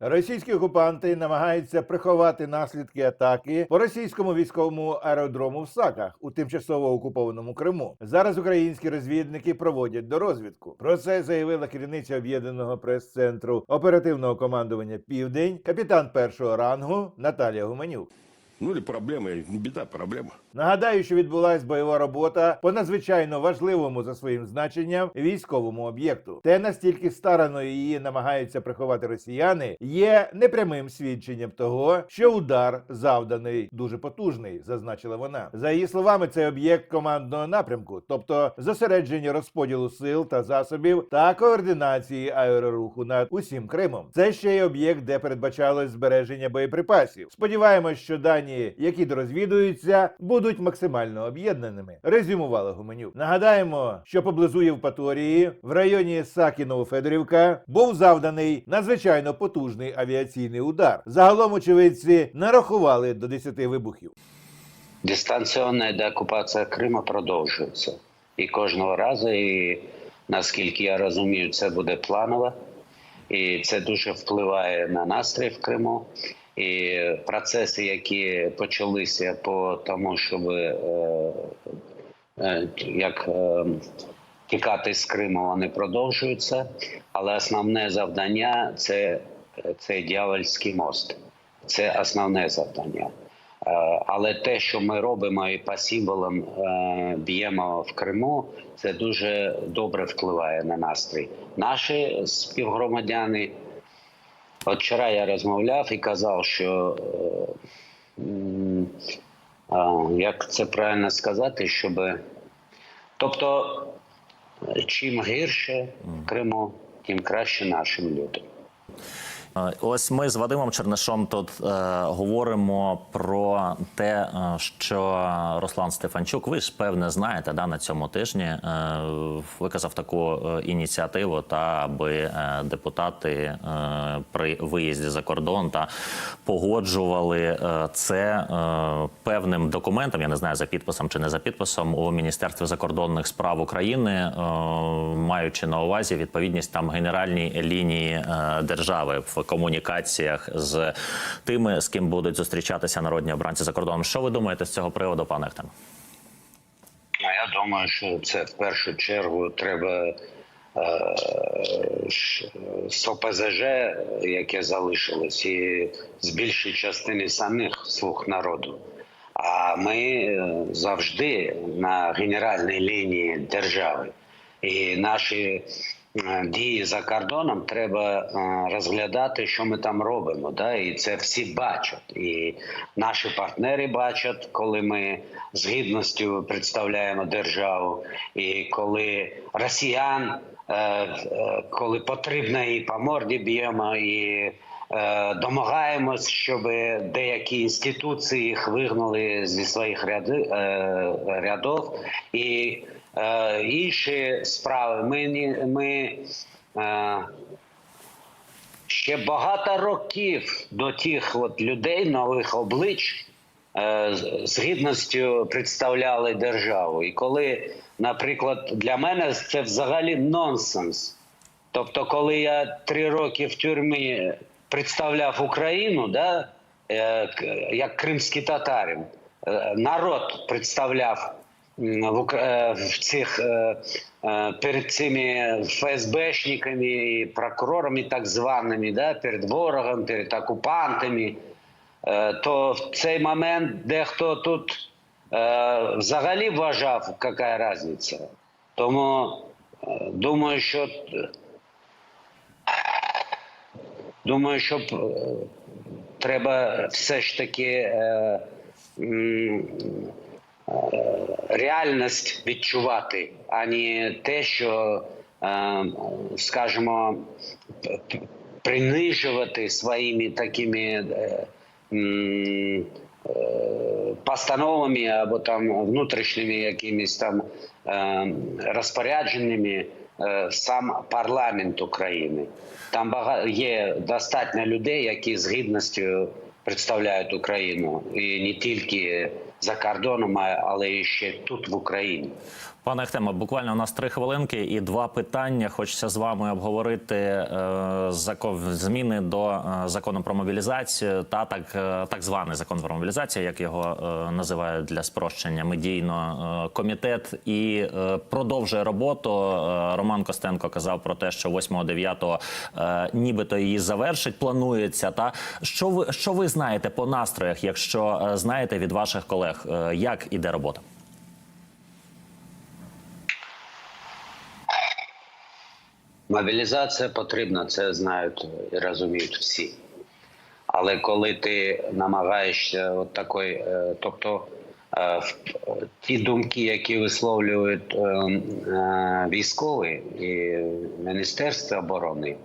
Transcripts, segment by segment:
Російські окупанти намагаються приховати наслідки атаки по російському військовому аеродрому в Саках у тимчасово окупованому Криму. Зараз українські розвідники проводять дорозвідку. Про це заявила керівниця об'єднаного прес-центру оперативного командування Південь, капітан першого рангу Наталія Гуменюк. Ну или проблема, не беда, проблема. Нагадаю, що відбулась бойова робота по надзвичайно важливому за своїм значенням військовому об'єкту. Те настільки старано її намагаються приховати росіяни, є непрямим свідченням того, що удар завданий дуже потужний, зазначила вона. За її словами, це об'єкт командного напрямку, тобто зосередження розподілу сил та засобів та координації аероруху над усім Кримом. Це ще й об'єкт, де передбачалось збереження боєприпасів. Сподіваємось, що дані, які дорозвідуються, будуть максимально об'єднаними. Резюмувала Гуменюк. Нагадаємо, що поблизу Євпаторії, в районі Сакіново-Федорівка, був завданий надзвичайно потужний авіаційний удар. Загалом очевидці нарахували до 10 вибухів. Дистанційна деокупація Криму продовжується. І кожного разу, і наскільки я розумію, це буде планово. І це дуже впливає на настрій в Криму. І процеси, які почалися по тому, щоб е, е, як е, тікати з Криму, вони продовжуються. Але основне завдання це, це дьявольський мост. Це основне завдання. Е, Але те, що ми робимо і по символам е, б'ємо в Криму, це дуже добре впливає на настрій. Наші співгромадяни. От вчора я розмовляв і казав, що е, як це правильно сказати, щоб. Тобто, чим гірше в Криму, тим краще нашим людям. Ось ми з Вадимом Чернишом тут е, говоримо про те, е, що Руслан Стефанчук, ви ж певне знаєте, да, на цьому тижні е, виказав таку е, ініціативу, та аби е, депутати е, при виїзді за кордон та погоджували це е, певним документом. Я не знаю за підписом чи не за підписом у Міністерстві закордонних справ України, е, маючи на увазі відповідність там генеральній лінії е, держави комунікаціях з тими, з ким будуть зустрічатися народні обранці за кордоном. Що ви думаєте з цього приводу, пане Ахтем? Ну, Я думаю, що це в першу чергу треба е, з ОПЗЖ, яке залишилось, і з більшої частини самих слуг народу. А ми е, завжди на генеральній лінії держави. І наші е, дії за кордоном треба е, розглядати, що ми там робимо. Да? І це всі бачать. І наші партнери бачать, коли ми з гідністю представляємо державу, і коли росіян, е, е, коли потрібно, і по морді б'ємо, і е, домагаємось, щоб деякі інституції їх вигнали зі своїх ряди, е, рядов. І е, інші справи. Ми, ми е, ще багато років до тих от людей, нових облич, е, з- гідністю представляли державу. І коли, наприклад, для мене це взагалі нонсенс. Тобто, коли я три роки в тюрмі представляв Україну, да, е, як кримський татарин, е, народ представляв е, в цих е, е, перед цими ФСБшниками прокурорами, так званими, да, перед ворогом, перед окупантами, е, то в цей момент дехто тут е, взагалі вважав, яка різниця. Тому е, думаю, що думаю, що треба все ж таки. Е, реальність відчувати, а не те, що, е, скажімо, принижувати своїми такими е, постановами або там внутрішніми якимись там розпорядженнями сам парламент України. Там є достатньо людей, які з гідністю представляють Україну, і не тільки за кордоном, але і ще тут в Україні. Пане Ахтеме, буквально у нас три хвилинки і два питання. Хочеться з вами обговорити е, закон зміни до е, закону про мобілізацію та так, е, так званий закон про мобілізацію, як його називають для спрощення медійно комітет, і продовжує роботу. Роман Костенко казав про те, що 8-9 е, нібито її завершить. Планується. Та що ви що ви знаєте по настроях, якщо знаєте від ваших колег, е, як іде робота? Мобілізація потрібна, це знають і розуміють всі. Але коли ти намагаєшся от такої, е, тобто е, ті думки, які висловлюють військові і Міністерство оборони,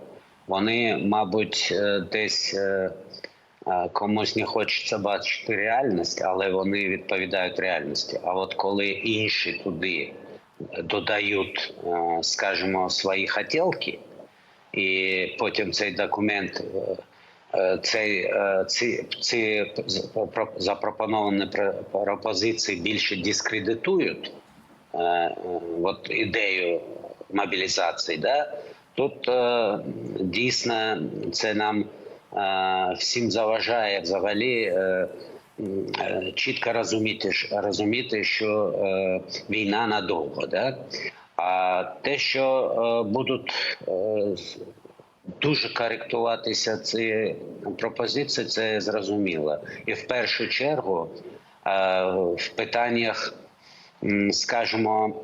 вони, мабуть, десь комусь не хочеться бачити реальність, але вони відповідають реальності. А от коли інші туди додають, е, скажімо, свої хотілки, і потім цей документ, е, е, цей, е, ці, ці запропоновані пропозиції більше дискредитують е, е, от ідею мобілізації, да? тут е, дійсно це нам е, всім заважає взагалі. Е, е, Чітко розуміти, розуміти, що е, війна надовго, да? а те, що е, будуть е, дуже коректуватися ці пропозиції, це зрозуміло. І в першу чергу е, в питаннях, скажімо,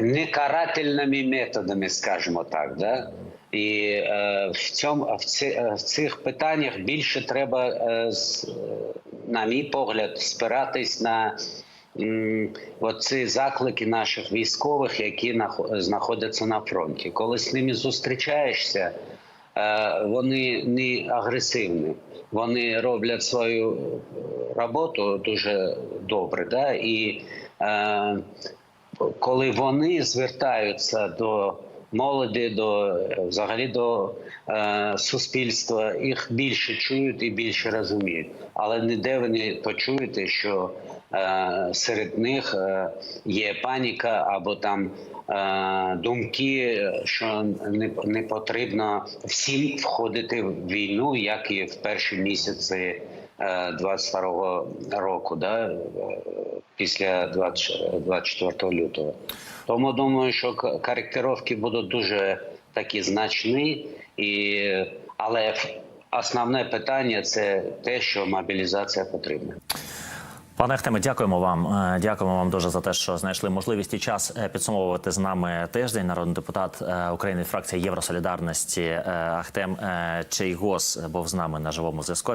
не карательними методами, скажімо так, да? І е, в цьому в, ці, е, в цих питаннях більше треба, е, з, на мій погляд, спиратись на м, оці заклики наших військових, які нах- знаходяться на фронті. Коли з ними зустрічаєшся, е, вони не агресивні. Вони роблять свою е, роботу дуже добре. Да? І коли вони звертаються до молоді, до е, взагалі до е, суспільства, їх більше чують і більше розуміють. Але ніде ви не почуєте, що е, серед них е, є паніка або там е, думки, що не, не потрібно всім входити в війну, як і в перші місяці. Е, 22 року, да, е, після 20 24 лютого. Тому думаю, що коректировки будуть дуже такі значні, і, але основне питання це те, що мобілізація потрібна. Пане Ахтеме, дякуємо вам. Е, Дякуємо вам дуже за те, що знайшли можливість і час е, підсумовувати з нами тиждень. Народний депутат е, України фракції Євросолідарності е, Ахтем е, Чейгос був з нами на живому зв'язку.